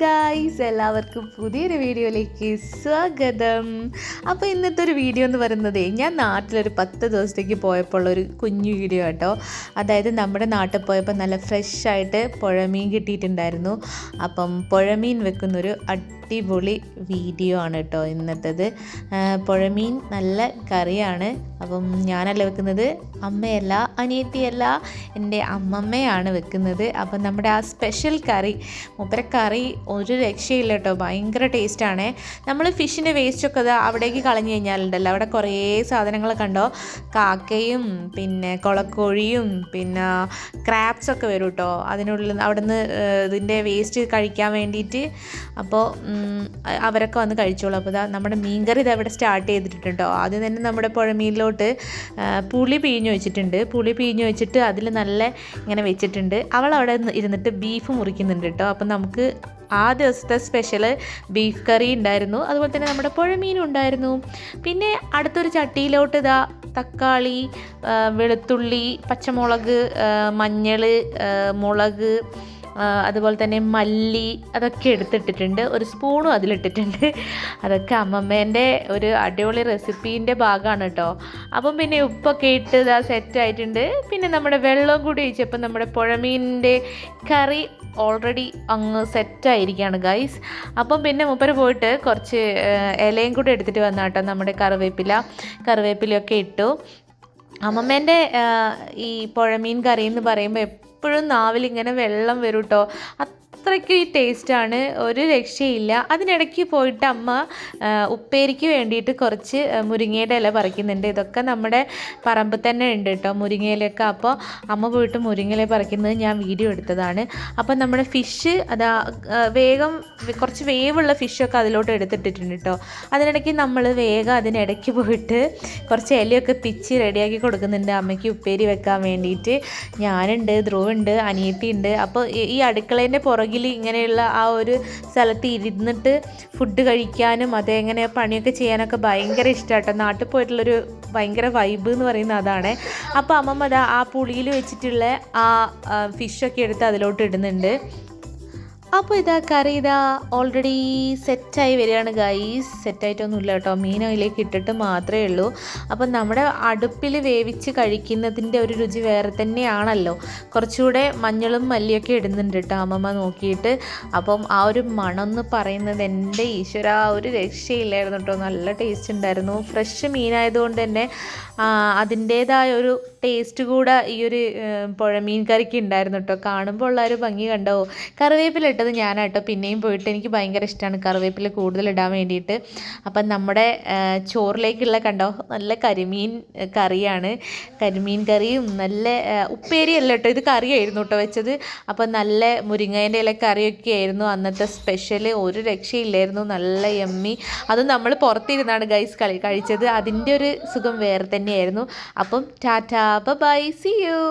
Guys എല്ലാവർക്കും പുതിയൊരു വീഡിയോയിലേക്ക് സ്വാഗതം. അപ്പോൾ ഇന്നത്തെ ഒരു വീഡിയോ എന്ന് പറയുന്നത് ഞാൻ നാട്ടിലൊരു പത്ത് ദിവസത്തേക്ക് പോയപ്പോൾ ഒരു കുഞ്ഞു വീഡിയോ കേട്ടോ അതായത് നമ്മുടെ നാട്ടിൽ പോയപ്പോൾ നല്ല ഫ്രഷ് ആയിട്ട് പുഴമീൻ കിട്ടിയിട്ടുണ്ടായിരുന്നു. അപ്പം പുഴമീൻ വെക്കുന്നൊരു അടിപൊളി വീഡിയോ ആണ് കേട്ടോ ഇന്നത്തേത്. പുഴമീൻ നല്ല കറിയാണ്. അപ്പം ഞാനല്ല വെക്കുന്നത്? അമ്മയല്ല അനിയത്തിയല്ല എന്റെ അമ്മമ്മയാണ് വെക്കുന്നത്. അപ്പം നമ്മുടെ ആ സ്പെഷ്യൽ കറി മൂപ്പര കറി ഒരു രക്ഷയില്ല കേട്ടോ. ഭയങ്കര ടേസ്റ്റാണ് നമ്മൾ ഫിഷിന്റെ വേസ്റ്റൊക്കെ അത് അവിടേക്ക് കളഞ്ഞു കഴിഞ്ഞാലുണ്ടല്ലോ. അവിടെ കുറേ സാധനങ്ങൾ കണ്ടോ? കാക്കയും പിന്നെ കുളക്കോഴിയും പിന്നെ ക്രാബ്സ് ഒക്കെ വരും കേട്ടോ. അതിനുള്ളിൽ അവിടുന്ന് ഇതിന്റെ വേസ്റ്റ് കഴിക്കാൻ വേണ്ടിയിട്ട് അപ്പോൾ അവരൊക്കെ വന്ന് കഴിച്ചോളൂ. അപ്പോൾ ഇതാ നമ്മുടെ മീൻകറി ഇത് അവിടെ സ്റ്റാർട്ട് ചെയ്തിട്ടുണ്ടോ ആദ്യം തന്നെ നമ്മുടെ പുഴമീനിലോട്ട് പുളി പിഴിഞ്ഞു വെച്ചിട്ടുണ്ട്. പുളി പിഴിഞ്ഞു വെച്ചിട്ട് അതിൽ നല്ല ഇങ്ങനെ വെച്ചിട്ടുണ്ട്. അവൾ അവിടെ ഇരുന്നിട്ട് ബീഫ് മുറിക്കുന്നുണ്ട് കേട്ടോ. അപ്പം നമുക്ക് ആ ദിവസത്തെ സ്പെഷ്യൽ ബീഫ് കറി ഉണ്ടായിരുന്നു. അതുപോലെ തന്നെ നമ്മുടെ പുഴമീനും ഉണ്ടായിരുന്നു. പിന്നെ അടുത്തൊരു ചട്ടിയിലോട്ട് ഇതാ തക്കാളി വെളുത്തുള്ളി പച്ചമുളക് മഞ്ഞൾ മുളക് അതുപോലെ തന്നെ മല്ലി അതൊക്കെ എടുത്തിട്ടിട്ടുണ്ട്. ഒരു സ്പൂണും അതിലിട്ടിട്ടുണ്ട്. അതൊക്കെ അമ്മമ്മേന്റെ ഒരു അടിപൊളി റെസിപ്പീന്റെ ഭാഗമാണ് കേട്ടോ. അപ്പം പിന്നെ ഉപ്പൊക്കെ ഇട്ട് ഇതാ സെറ്റ് ആയിട്ടുണ്ട്. പിന്നെ നമ്മുടെ വെള്ളം കൂടി ഒഴിച്ചപ്പോൾ നമ്മുടെ പുഴമീനിന്റെ കറി ഓൾറെഡി അങ്ങ് സെറ്റായിരിക്കുകയാണ് ഗൈസ് അപ്പം പിന്നെ മുപ്പര് പോയിട്ട് കുറച്ച് ഇലയും കൂടി എടുത്തിട്ട് വന്ന കേട്ടോ നമ്മുടെ കറിവേപ്പില. കറിവേപ്പിലയൊക്കെ ഇട്ടു. അമ്മമ്മേന്റെ ഈ പുഴമീൻ കറി എന്ന് പറയുമ്പോൾ എപ്പോഴും നാവിൽ ഇങ്ങനെ വെള്ളം വരും കേട്ടോ അത്രയ്ക്ക് ടേസ്റ്റാണ് ഒരു രക്ഷയില്ല. അതിനിടയ്ക്ക് പോയിട്ട് അമ്മ ഉപ്പേരിക്ക് വേണ്ടിയിട്ട് കുറച്ച് മുരിങ്ങയുടെ ഇല പറിക്കുന്നുണ്ട്. ഇതൊക്കെ നമ്മുടെ പറമ്പിൽ തന്നെ ഉണ്ട് കേട്ടോ മുരിങ്ങയിലൊക്കെ. അപ്പോൾ അമ്മ പോയിട്ട് മുരിങ്ങയില പറിക്കുന്നത് ഞാൻ വീഡിയോ എടുത്തതാണ്. അപ്പോൾ നമ്മുടെ ഫിഷ് അതാ വേഗം കുറച്ച് വേവുള്ള ഫിഷൊക്കെ അതിലോട്ട് എടുത്തിട്ടിട്ടുണ്ട് കേട്ടോ. അതിനിടയ്ക്ക് നമ്മൾ വേഗം അതിനിടയ്ക്ക് പോയിട്ട് കുറച്ച് ഇലയൊക്കെ പിച്ച് റെഡിയാക്കി കൊടുക്കുന്നുണ്ട് അമ്മയ്ക്ക് ഉപ്പേരി വെക്കാൻ വേണ്ടിയിട്ട്. ഞാനുണ്ട് ധ്രുവുണ്ട് അനിയത്തിയുണ്ട്. അപ്പോൾ ഈ അടുക്കളേന്റെ പുറകിൽ ഇങ്ങനെയുള്ള ആ ഒരു സ്ഥലത്ത് ഇരുന്നിട്ട് ഫുഡ് കഴിക്കാനും അതെങ്ങനെ പണിയൊക്കെ ചെയ്യാനൊക്കെ ഭയങ്കര ഇഷ്ടമാട്ടോ നാട്ടിൽ പോയിട്ടുള്ളൊരു ഭയങ്കര വൈബ് എന്ന് പറയുന്ന അതാണ്. അപ്പോൾ അമ്മമ്മ ആ പുളിയിൽ വെച്ചിട്ടുള്ള ആ ഫിഷൊക്കെ എടുത്ത് അതിലോട്ട് ഇടുന്നുണ്ട്. അപ്പോൾ ഇതാ കറി ഇതാ ഓൾറെഡി സെറ്റായി വരികയാണ് ഗൈസ് സെറ്റായിട്ടൊന്നും ഇല്ല കേട്ടോ. മീൻ അതിലേക്ക് ഇട്ടിട്ട് മാത്രമേ ഉള്ളൂ. അപ്പം നമ്മുടെ അടുപ്പിൽ വേവിച്ച് കഴിക്കുന്നതിന്റെ ഒരു രുചി വേറെ തന്നെയാണല്ലോ. കുറച്ചുകൂടെ മഞ്ഞളും മല്ലിയൊക്കെ ഇടുന്നുണ്ട് കേട്ടോ അമ്മമ്മ നോക്കിയിട്ട്. അപ്പം ആ ഒരു മണം എന്ന് പറയുന്നത് എന്റെ ഈശ്വര ഒരു രക്ഷയില്ലായിരുന്നു കേട്ടോ. നല്ല ടേസ്റ്റ് ഉണ്ടായിരുന്നു. ഫ്രഷ് മീനായതുകൊണ്ട് തന്നെ അതിന്റേതായ ഒരു ടേസ്റ്റ് കൂടെ ഈ ഒരു പുഴ മീൻ കറിക്ക് ഉണ്ടായിരുന്നു കേട്ടോ. കാണുമ്പോൾ ഉള്ള ഒരു ഭംഗി കണ്ടോ? കറിവേപ്പില ഇട്ടത് ഞാനാട്ടോ. പിന്നെയും പോയിട്ട് എനിക്ക് ഭയങ്കര ഇഷ്ടമാണ് കറിവേപ്പില കൂടുതൽ ഇടാൻ വേണ്ടിയിട്ട്. അപ്പം നമ്മുടെ ചോറിലേക്കുള്ള കണ്ടോ? നല്ല കരിമീൻ കറിയാണ്. കരിമീൻ കറിയും നല്ല ഉപ്പേരിയല്ല കേട്ടോ. ഇത് കറിയായിരുന്നു കേട്ടോ വെച്ചത്. അപ്പം നല്ല മുരിങ്ങേന്റെ ഇല കറിയൊക്കെ ആയിരുന്നു അന്നത്തെ സ്പെഷ്യൽ ഒരു രക്ഷയില്ലായിരുന്നു. നല്ല എമ്മി അത് നമ്മൾ പുറത്തിരുന്നാണ് ഗൈസ് കളി കഴിച്ചത്. അതിന്റെ ഒരു സുഖം വേറെ തന്നെയായിരുന്നു. അപ്പം ടാറ്റാ ബൈ സി യു.